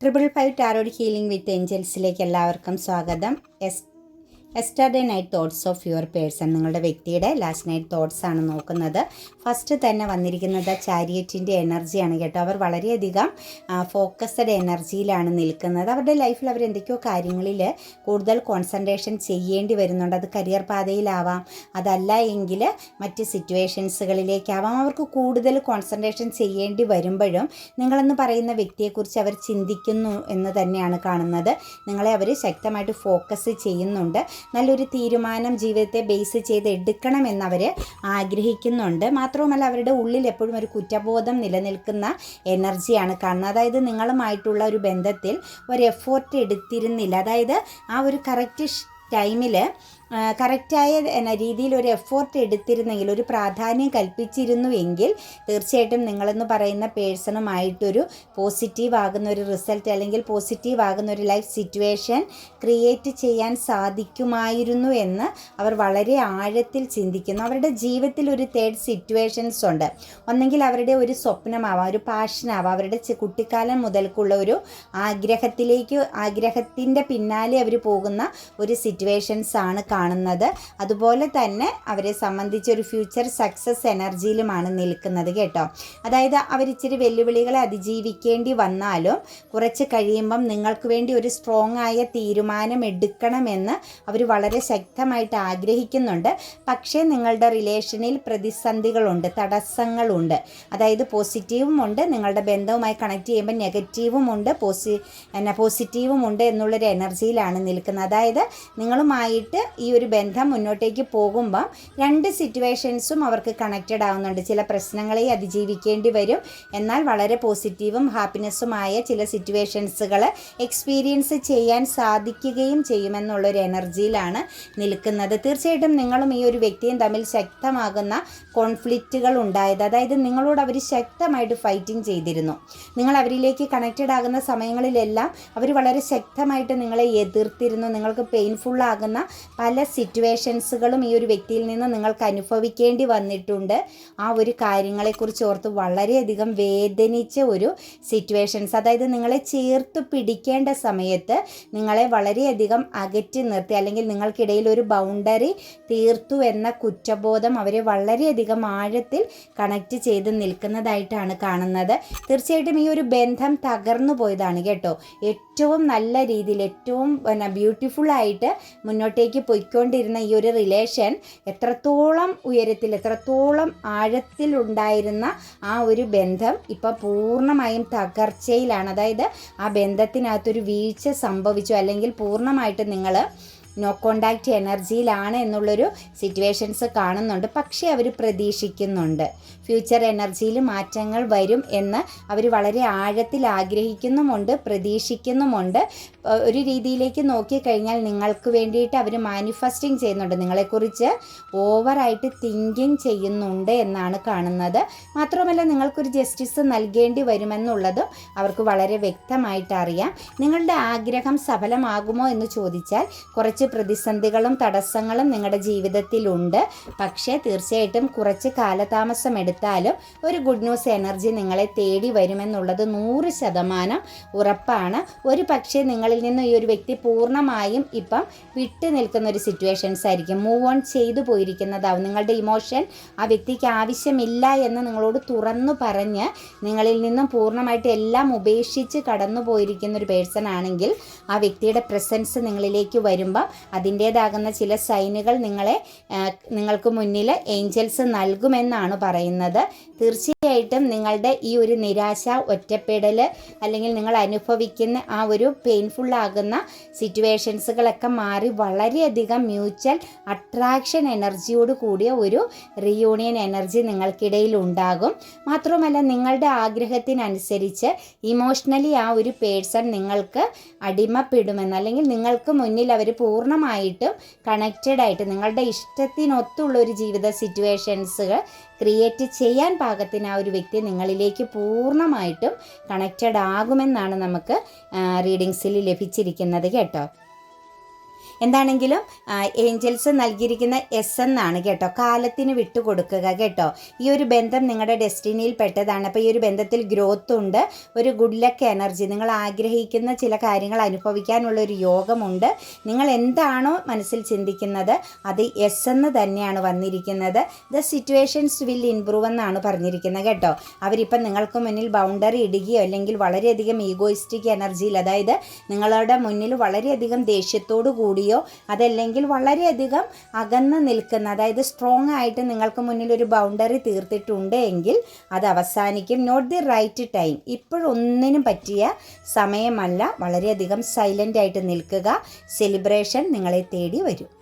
Triple five tarot healing with ഏഞ്ചൽസിലേക്ക് എല്ലാവർക്കും സ്വാഗതം. Yes yesterday night thoughts of your person നിങ്ങളുടെ വ്യക്തിയുടെ ലാസ്റ്റ് നൈറ്റ് തോട്ട്സ് ആണ് നോക്കുന്നത്. ഫസ്റ്റ് തന്നെ വന്നിരിക്കുന്നത് ചാരിയറ്റിന്റെ എനർജിയാണ് കേട്ടോ. അവർ വളരെയധികം ഫോക്കസ്ഡ് എനർജിയിലാണ് നിൽക്കുന്നത്. അവരുടെ ലൈഫിൽ അവർ എന്തൊക്കെയോ കാര്യങ്ങളിൽ കൂടുതൽ കോൺസെൻട്രേഷൻ ചെയ്യേണ്ടി വരുന്നുണ്ട്. അത് കരിയർ പാതയിലാവാം. അതല്ല എങ്കിൽ മറ്റ് സിറ്റുവേഷൻസുകളിലേക്കാവാം അവർക്ക് കൂടുതൽ കോൺസെൻട്രേഷൻ ചെയ്യേണ്ടി വരുമ്പോഴും നിങ്ങളെന്ന് പറയുന്ന വ്യക്തിയെക്കുറിച്ച് അവർ ചിന്തിക്കുന്നു എന്ന് തന്നെയാണ് കാണുന്നത്. നിങ്ങളെ അവർ ശക്തമായിട്ട് ഫോക്കസ് ചെയ്യുന്നുണ്ട്. നല്ലൊരു തീരുമാനം ജീവിതത്തെ ബേസ് ചെയ്ത് എടുക്കണമെന്ന് അവർ ആഗ്രഹിക്കുന്നുണ്ട്. മാത്രവുമല്ല അവരുടെ ഉള്ളിൽ എപ്പോഴും ഒരു കുറ്റബോധം നിലനിൽക്കുന്ന എനർജിയാണ് കാണുന്നത് അതായത് നിങ്ങളുമായിട്ടുള്ള ഒരു ബന്ധത്തിൽ ഒരു എഫോർട്ട് എടുത്തിരുന്നില്ല. അതായത് ആ ഒരു കറക്റ്റ് ടൈമിൽ കറക്റ്റായ രീതിയിൽ ഒരു എഫോർട്ട് എടുത്തിരുന്നെങ്കിൽ ഒരു പ്രാധാന്യം കൽപ്പിച്ചിരുന്നു എങ്കിൽ തീർച്ചയായിട്ടും നിങ്ങളെന്ന് പറയുന്ന പേഴ്സണുമായിട്ടൊരു പോസിറ്റീവ് ആകുന്ന ഒരു റിസൾട്ട് അല്ലെങ്കിൽ പോസിറ്റീവ് ആകുന്ന ഒരു ലൈഫ് സിറ്റുവേഷൻ ക്രിയേറ്റ് ചെയ്യാൻ സാധിക്കുമായിരുന്നു എന്ന് അവർ വളരെ ആഴത്തിൽ ചിന്തിക്കുന്നു. അവരുടെ ജീവിതത്തിൽ ഒരു തേർഡ് സിറ്റുവേഷൻസ് ഉണ്ട്. ഒന്നെങ്കിൽ അവരുടെ ഒരു സ്വപ്നമാവാം ഒരു പാഷനാവാം അവരുടെ കുട്ടിക്കാലം മുതൽക്കുള്ള ഒരു ആഗ്രഹത്തിലേക്ക് ആഗ്രഹത്തിന്റെ പിന്നാലെ അവർ പോകുന്ന ഒരു സിറ്റുവേഷൻസ് ആണ് കാണുന്നത്. അതുപോലെ തന്നെ അവരെ സംബന്ധിച്ച് ഒരു ഫ്യൂച്ചർ സക്സസ് എനർജിയിലുമാണ് നിൽക്കുന്നത് കേട്ടോ. അതായത് അവരിച്ചിരി വെല്ലുവിളികളെ അതിജീവിക്കേണ്ടി വന്നാലും കുറച്ച് കഴിയുമ്പം നിങ്ങൾക്ക് വേണ്ടി ഒരു സ്ട്രോങ് ആയ തീരുമാനം എടുക്കണമെന്ന് അവർ വളരെ ശക്തമായിട്ട് ആഗ്രഹിക്കുന്നുണ്ട്. പക്ഷേ നിങ്ങളുടെ റിലേഷനിൽ പ്രതിസന്ധികളുണ്ട് തടസ്സങ്ങളുണ്ട്. അതായത് പോസിറ്റീവും ഉണ്ട് നിങ്ങളുടെ ബന്ധവുമായി കണക്ട് ചെയ്യുമ്പോൾ നെഗറ്റീവും ഉണ്ട് പോസി പോസിറ്റീവും ഉണ്ട് എന്നുള്ളൊരു എനർജിയിലാണ് നിൽക്കുന്നത്. അതായത് നിങ്ങളുമായിട്ട് ഈ ഒരു ബന്ധം മുന്നോട്ടേക്ക് പോകുമ്പം രണ്ട് സിറ്റുവേഷൻസും അവർക്ക് കണക്റ്റഡ് ആവുന്നുണ്ട്. ചില പ്രശ്നങ്ങളെ അതിജീവിക്കേണ്ടി വരും. എന്നാൽ വളരെ പോസിറ്റീവും ഹാപ്പിനെസ്സുമായ ചില സിറ്റുവേഷൻസുകൾ എക്സ്പീരിയൻസ് ചെയ്യാൻ സാധിക്കുകയും ചെയ്യുമെന്നുള്ളൊരു എനർജിയിലാണ് നിൽക്കുന്നത്. തീർച്ചയായിട്ടും നിങ്ങളും ഈ ഒരു വ്യക്തിയും തമ്മിൽ ശക്തമാകുന്ന കോൺഫ്ലിക്റ്റുകൾ ഉണ്ടായത് അതായത് നിങ്ങളോട് അവർ ശക്തമായിട്ട് ഫൈറ്റിംഗ് ചെയ്തിരുന്നു. നിങ്ങൾ അവരിലേക്ക് കണക്റ്റഡ് ആകുന്ന സമയങ്ങളിലെല്ലാം അവർ വളരെ ശക്തമായിട്ട് നിങ്ങളെ എതിർത്തിരുന്നു. നിങ്ങൾക്ക് പെയിൻഫുള്ളാകുന്ന ആകുന്ന സിറ്റുവേഷൻസുകളും ഈ ഒരു വ്യക്തിയിൽ നിന്ന് നിങ്ങൾക്ക് അനുഭവിക്കേണ്ടി വന്നിട്ടുണ്ട്. ആ ഒരു കാര്യങ്ങളെക്കുറിച്ച് ഓർത്ത് വളരെയധികം വേദനിച്ച ഒരു സിറ്റുവേഷൻസ് അതായത് നിങ്ങളെ ചേർത്ത് പിടിക്കേണ്ട സമയത്ത് നിങ്ങളെ വളരെയധികം അകറ്റി നിർത്തി അല്ലെങ്കിൽ നിങ്ങൾക്കിടയിൽ ഒരു ബൗണ്ടറി തീർത്തു എന്ന കുറ്റബോധം അവരെ വളരെയധികം ആഴത്തിൽ കണക്റ്റ് ചെയ്ത് നിൽക്കുന്നതായിട്ടാണ് കാണുന്നത്. തീർച്ചയായിട്ടും ഈ ഒരു ബന്ധം തകർന്നു പോയതാണ് കേട്ടോ. ഏറ്റവും നല്ല രീതിയിൽ ഏറ്റവും പിന്നെ ബ്യൂട്ടിഫുൾ ആയിട്ട് മുന്നോട്ടേക്ക് പോയിക്കൊണ്ടിരുന്ന ഈ ഒരു റിലേഷൻ എത്രത്തോളം ഉയരത്തിൽ എത്രത്തോളം ആഴത്തിലുണ്ടായിരുന്ന ആ ഒരു ബന്ധം ഇപ്പോൾ പൂർണമായും തകർച്ചയിലാണ്. അതായത് ആ ബന്ധത്തിനകത്തൊരു വീഴ്ച സംഭവിച്ചു അല്ലെങ്കിൽ പൂർണമായിട്ട് നിങ്ങൾ നോ കോണ്ടാക്റ്റ് എനർജിയിലാണ് എന്നുള്ളൊരു സിറ്റുവേഷൻസ് കാണുന്നുണ്ട്. പക്ഷേ അവർ പ്രതീക്ഷിക്കുന്നുണ്ട്. ഫ്യൂച്ചർ എനർജിയിൽ മാറ്റങ്ങൾ വരും എന്ന് അവർ വളരെ ആഴത്തിൽ ആഗ്രഹിക്കുന്നുമുണ്ട് പ്രതീക്ഷിക്കുന്നുമുണ്ട്. ഒരു രീതിയിലേക്ക് നോക്കിക്കഴിഞ്ഞാൽ നിങ്ങൾക്ക് വേണ്ടിയിട്ട് അവർ മാനിഫെസ്റ്റിംഗ് ചെയ്യുന്നുണ്ട്. നിങ്ങളെക്കുറിച്ച് ഓവറായിട്ട് തിങ്കിങ് ചെയ്യുന്നുണ്ട് എന്നാണ് കാണുന്നത്. മാത്രമല്ല നിങ്ങൾക്കൊരു ജസ്റ്റിസ് നൽകേണ്ടി വരുമെന്നുള്ളതും അവർക്ക് വളരെ വ്യക്തമായിട്ട് അറിയാം. നിങ്ങളുടെ ആഗ്രഹം സഫലമാകുമോ എന്ന് ചോദിച്ചാൽ കുറച്ച് പ്രതിസന്ധികളും തടസ്സങ്ങളും നിങ്ങളുടെ ജീവിതത്തിലുണ്ട്. പക്ഷേ തീർച്ചയായിട്ടും കുറച്ച് കാലതാമസം എടുത്താലും ഒരു ഗുഡ് ന്യൂസ് എനർജി നിങ്ങളെ തേടി വരുമെന്നുള്ളത് നൂറ് ശതമാനം ഉറപ്പാണ്. ഒരു പക്ഷേ നിങ്ങളിൽ നിന്ന് ഈ ഒരു വ്യക്തി പൂർണമായും ഇപ്പം വിട്ടു നിൽക്കുന്ന ഒരു സിറ്റുവേഷൻസ് ആയിരിക്കും. മൂവ് ഓൺ ചെയ്തു പോയിരിക്കുന്നതാവും. നിങ്ങളുടെ ഇമോഷൻ ആ വ്യക്തിക്ക് ആവശ്യമില്ല എന്ന് നിങ്ങളോട് തുറന്നു പറഞ്ഞ് നിങ്ങളിൽ നിന്നും പൂർണമായിട്ട് എല്ലാം ഉപേക്ഷിച്ച് കടന്നു പോയിരിക്കുന്ന ഒരു പേഴ്സൺ ആണെങ്കിൽ ആ വ്യക്തിയുടെ പ്രസൻസ് നിങ്ങളിലേക്ക് വരുമ്പോൾ അതിന്റേതാകുന്ന ചില സൈനുകൾ നിങ്ങളെ നിങ്ങൾക്ക് മുന്നിൽ ഏഞ്ചൽസ് നൽകുമെന്നാണ് പറയുന്നത്. തീർച്ചയായിട്ടും നിങ്ങളുടെ ഈ ഒരു നിരാശ ഒറ്റപ്പെടൽ അല്ലെങ്കിൽ നിങ്ങൾ അനുഭവിക്കുന്ന ആ ഒരു പെയിൻഫുൾ ആകുന്ന സിറ്റുവേഷൻസുകളൊക്കെ മാറി വളരെയധികം മ്യൂച്വൽ അട്രാക്ഷൻ എനർജിയോട് കൂടിയ ഒരു റിയൂണിയൻ എനർജി നിങ്ങൾക്കിടയിൽ ഉണ്ടാകും. മാത്രമല്ല നിങ്ങളുടെ ആഗ്രഹത്തിനനുസരിച്ച് ഇമോഷണലി ആ ഒരു പേഴ്സൺ നിങ്ങൾക്ക് അടിമപ്പെടുമെന്ന് അല്ലെങ്കിൽ നിങ്ങൾക്ക് മുന്നിൽ അവർ പൂർണമായിട്ടും കണക്റ്റഡ് ആയിട്ട് നിങ്ങളുടെ ഇഷ്ടത്തിനൊത്തുള്ള ഒരു ജീവിത സിറ്റുവേഷൻസുകൾ ക്രിയേറ്റ് ചെയ്യാൻ പാകത്തിന് ആ ഒരു വ്യക്തി നിങ്ങളിലേക്ക് പൂർണമായിട്ടും കണക്റ്റഡ് ആകുമെന്നാണ് നമുക്ക് റീഡിങ്സിൽ ലഭിച്ചിരിക്കുന്നത് കേട്ടോ. എന്താണെങ്കിലും ഏഞ്ചൽസ് നൽകിയിരിക്കുന്ന എസ് എന്നാണ് കേട്ടോ. കാലത്തിന് വിട്ടുകൊടുക്കുക കേട്ടോ. ഈ ഒരു ബന്ധം നിങ്ങളുടെ ഡെസ്റ്റിനിയിൽ പെട്ടതാണ്. അപ്പോൾ ഈ ഒരു ബന്ധത്തിൽ ഗ്രോത്ത് ഉണ്ട്. ഒരു ഗുഡ് ലക്ക് എനർജി നിങ്ങൾ ആഗ്രഹിക്കുന്ന ചില കാര്യങ്ങൾ അനുഭവിക്കാനുള്ള ഒരു യോഗമുണ്ട്. നിങ്ങൾ എന്താണോ മനസ്സിൽ ചിന്തിക്കുന്നത് അത് എസ് എന്ന് തന്നെയാണ് വന്നിരിക്കുന്നത്. ദ സിറ്റുവേഷൻസ് വിൽ ഇംപ്രൂവ് എന്നാണ് പറഞ്ഞിരിക്കുന്നത് കേട്ടോ. അവരിപ്പം നിങ്ങൾക്ക് മുന്നിൽ ബൗണ്ടറി ഇടുകയോ അല്ലെങ്കിൽ വളരെയധികം ഈഗോയിസ്റ്റിക് എനർജിയിൽ അതായത് നിങ്ങളുടെ മുന്നിൽ വളരെയധികം ദേഷ്യത്തോടു കൂടിയോ അതല്ലെങ്കിൽ വളരെയധികം അകന്ന് നിൽക്കുന്ന അതായത് സ്ട്രോങ് ആയിട്ട് നിങ്ങൾക്ക് മുന്നിൽ ഒരു ബൗണ്ടറി തീർത്തിട്ടുണ്ട് എങ്കിൽ അത് അവസാനിക്കും. നോട്ട് ദി റൈറ്റ് ടൈം ഇപ്പോഴൊന്നിനും പറ്റിയ സമയമല്ല. വളരെയധികം സൈലന്റ് ആയിട്ട് നിൽക്കുക. സെലിബ്രേഷൻ നിങ്ങളെ തേടി വരും.